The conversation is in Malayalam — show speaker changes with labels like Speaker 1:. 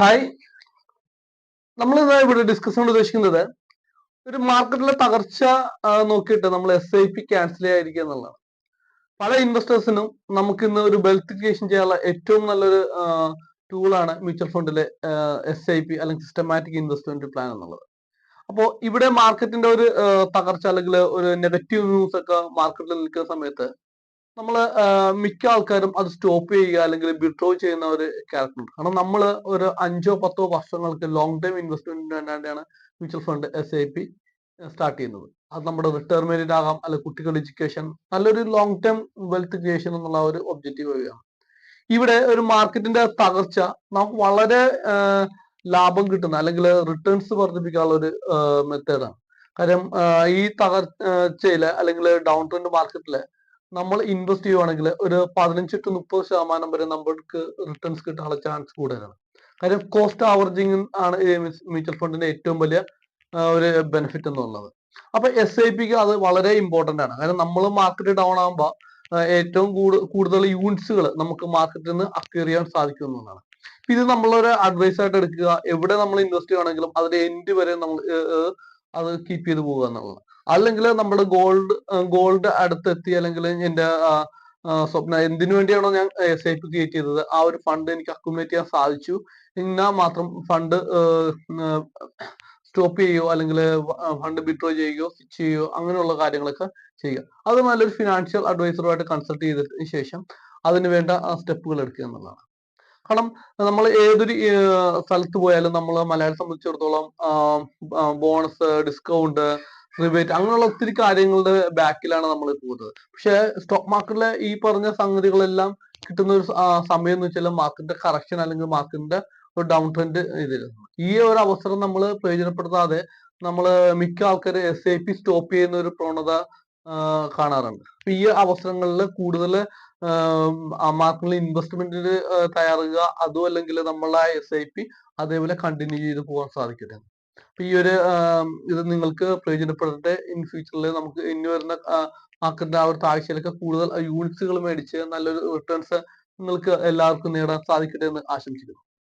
Speaker 1: ഹായ് നമ്മൾ ഇവിടെ ഡിസ്കസ് ചെയ്യാൻ ഉദ്ദേശിക്കുന്നത് ഒരു മാർക്കറ്റിലെ തകർച്ച നോക്കിയിട്ട് നമ്മൾ എസ് ഐ പി ക്യാൻസൽ ചെയ്യാതിരിക്കുക എന്നുള്ളതാണ്. പല ഇൻവെസ്റ്റേഴ്സിനും നമുക്ക് ഇന്ന് ഒരു വെൽത്ത് ക്രിയേഷൻ ചെയ്യാനുള്ള ഏറ്റവും നല്ലൊരു ടൂളാണ് മ്യൂച്വൽ ഫണ്ടിലെ എസ് ഐ പി അല്ലെങ്കിൽ സിസ്റ്റമാറ്റിക് ഇൻവെസ്റ്റ്മെന്റ് പ്ലാൻ എന്നുള്ളത്. അപ്പോൾ ഇവിടെ മാർക്കറ്റിന്റെ ഒരു തകർച്ച അല്ലെങ്കിൽ ഒരു നെഗറ്റീവ് ന്യൂസ് ഒക്കെ മാർക്കറ്റിൽ നിൽക്കുന്ന സമയത്ത് നമ്മൾ മിക്ക ആൾക്കാരും അത് സ്റ്റോപ്പ് ചെയ്യുക അല്ലെങ്കിൽ വിഡ്രോ ചെയ്യുന്ന ഒരു ക്യാരക്ടർ കാരണം നമ്മൾ ഒരു അഞ്ചോ പത്തോ വർഷങ്ങൾക്ക് ലോങ് ടൈം ഇൻവെസ്റ്റ്മെന്റിന് വേണ്ടിയാണ് mutual fund S I P start ചെയ്യുന്നത്. അത് നമ്മുടെ റിട്ടയർമെന്റ് ആകാം അല്ലെങ്കിൽ കുട്ടികളുടെ എഡ്യൂക്കേഷൻ നല്ലൊരു ലോങ് ടൈം വെൽത്ത് ക്രിയേഷൻ എന്നുള്ള ഒരു ഒബ്ജക്റ്റീവ് വഴിയാണ്. ഇവിടെ ഒരു മാർക്കറ്റിന്റെ തകർച്ച നമുക്ക് വളരെ ലാഭം കിട്ടുന്ന അല്ലെങ്കിൽ റിട്ടേൺസ് വർദ്ധിപ്പിക്കാനുള്ള ഒരു മെത്തേഡാണ് കാര്യം ഈ തകർച്ചയിൽ അല്ലെങ്കിൽ ഡൗൺ ട്രെൻഡ് മാർക്കറ്റിൽ നമ്മൾ ഇൻവെസ്റ്റ് ചെയ്യുവാണെങ്കിൽ ഒരു പതിനഞ്ച് ടു മുപ്പത് ശതമാനം വരെ നമ്മൾക്ക് റിട്ടേൺസ് കിട്ടാനുള്ള ചാൻസ് കൂടുതലാണ്. കാര്യം കോസ്റ്റ് ആവറേജിങ് ആണ് മ്യൂച്വൽ ഫണ്ടിന്റെ ഏറ്റവും വലിയ ഒരു ബെനിഫിറ്റ് എന്നുള്ളത്. അപ്പൊ എസ് ഐ പിക്ക് അത് വളരെ ഇമ്പോർട്ടന്റ് ആണ്. കാരണം നമ്മൾ മാർക്കറ്റ് ഡൗൺ ആകുമ്പോൾ ഏറ്റവും കൂടുതൽ യൂണിറ്റ്സുകൾ നമുക്ക് മാർക്കറ്റിൽ നിന്ന് അക്വയർ ചെയ്യാൻ സാധിക്കും എന്നാണ് ഇപ്പൊ ഇത് നമ്മളൊരു അഡ്വൈസ് ആയിട്ട് എടുക്കുക. എവിടെ നമ്മൾ ഇൻവെസ്റ്റ് ചെയ്യുകയാണെങ്കിലും അതിന്റെ എൻഡ് വരെ നമ്മൾ അത് കീപ്പ് ചെയ്ത് പോകുക എന്നുള്ളത്. അല്ലെങ്കിൽ നമ്മുടെ ഗോൾഡ് ഗോൾഡ് അടുത്തെത്തി അല്ലെങ്കിൽ എന്റെ സ്വപ്ന എന്തിനു വേണ്ടിയാണോ ഞാൻ എസ് ഐ പി ക്രിയേറ്റ് ചെയ്തത് ആ ഒരു ഫണ്ട് എനിക്ക് അക്കുമുലേറ്റ് ചെയ്യാൻ സാധിച്ചു. എന്നാൽ മാത്രം ഫണ്ട് സ്റ്റോപ്പ് ചെയ്യുകയോ അല്ലെങ്കിൽ ഫണ്ട് വിഡ്രോ ചെയ്യുകയോ സ്വിച്ച് ചെയ്യുകയോ അങ്ങനെയുള്ള കാര്യങ്ങളൊക്കെ ചെയ്യുക. അത് നല്ലൊരു ഫിനാൻഷ്യൽ അഡ്വൈസറുമായിട്ട് കൺസൾട്ട് ചെയ്തതിന് ശേഷം അതിന് വേണ്ട സ്റ്റെപ്പുകൾ എടുക്കുക എന്നുള്ളതാണ്. കാരണം നമ്മൾ ഏതൊരു സ്ഥലത്ത് പോയാലും നമ്മൾ മലയാളം സംബന്ധിച്ചിടത്തോളം ബോണസ് ഡിസ്കൗണ്ട് റിബേറ്റ് അങ്ങനെയുള്ള ഒത്തിരി കാര്യങ്ങളുടെ ബാക്കിലാണ് നമ്മൾ പോകുന്നത്. പക്ഷെ സ്റ്റോക്ക് മാർക്കറ്റിലെ ഈ പറഞ്ഞ സംഗതികളെല്ലാം കിട്ടുന്ന ഒരു സമയം എന്ന് വെച്ചാൽ മാർക്കറ്റിന്റെ കറക്ഷൻ അല്ലെങ്കിൽ മാർക്കറ്റിന്റെ ഒരു ഡൗൺ ട്രെൻഡ് ഇതിൽ. ഈ ഒരു അവസരം നമ്മൾ പ്രയോജനപ്പെടുത്താതെ നമ്മൾ മിക്ക ആൾക്കാർ എസ് ഐ പി സ്റ്റോപ്പ് ചെയ്യുന്ന ഒരു പ്രവണത കാണാറുണ്ട്. ഈ അവസരങ്ങളിൽ കൂടുതൽ മാർക്കറ്റിൽ ഇൻവെസ്റ്റ്മെന്റിന് തയ്യാറുക അതും അല്ലെങ്കിൽ നമ്മളെ എസ് ഐ പി അതേപോലെ കണ്ടിന്യൂ ചെയ്ത് പോകാൻ സാധിക്കട്ടെ. അപ്പൊ ഈ ഒരു ഇത് നിങ്ങൾക്ക് പ്രയോജനപ്പെടട്ടെ. ഇൻ ഫ്യൂച്ചറിൽ നമുക്ക് ഇനി വരുന്ന മാർക്കറ്റിന്റെ ആ ഒരു താഴ്ചയിലൊക്കെ കൂടുതൽ യൂണിറ്റ്സുകൾ മേടിച്ച് നല്ലൊരു റിട്ടേൺസ് നിങ്ങൾക്ക് എല്ലാവർക്കും നേടാൻ സാധിക്കട്ടെ എന്ന് ആശംസിക്കുന്നു.